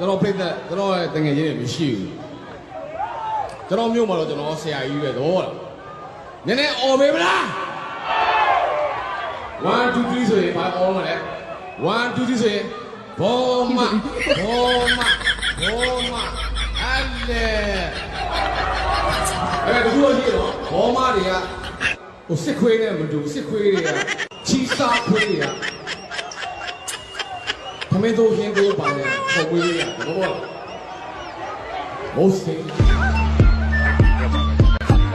ကျွန်တော်ပြိသက်ကျွန်တော်ရဲ့တငယ်ချင်းတွေမရှိဘူးကျွန်တော်မြို့မှာတော့ကျွန်တော်ဆရာကြီးပဲတော့လားနည်းနည်းអော်ပေးမလား1 2 3ဆိုရင်ဘာអော်မလဲ1 2 3ဆိုရင်ဘောမဘောမဘောမအဲ့လေအဲ့ဒါတို့ရှိတော့ဘောမတွေကဟိုစစ်ခွေးနဲ့မတူစစ်ခွေးတွေကချီစားခွေးတွေက ခမင်းတို့ရင်းတို့ပါနေပုံပွေးတွေကဘောဘော most thing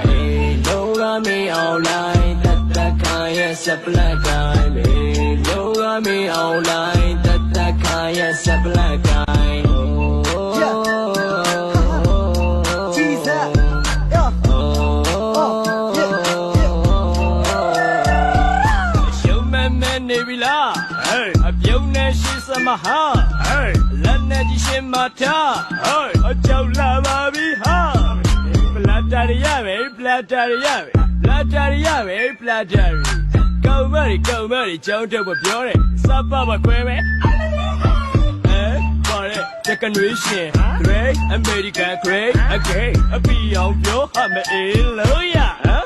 Hey, loga me online, that that kind of supply guy. Hey, loga me online, that that kind of supply guy. Oh, နေပြီလားဟေးအပြုံးနဲ့ရှိစမဟာဟေးလက်နဲ့ကြီးရှင်မထားဟေးအကြောက်လာပါပြီဟာပလာတာရရပဲပလာတာရရပဲပလာတာရရပဲပလာတာရကောင်းမရီကောင်းမရီကြောင်းတော့ပြောတယ်စပ်ပါမခွဲပဲအဲပါတဲ့ generation great american great again အပီအောင်ပြောဟမအေးလို့ရဟမ်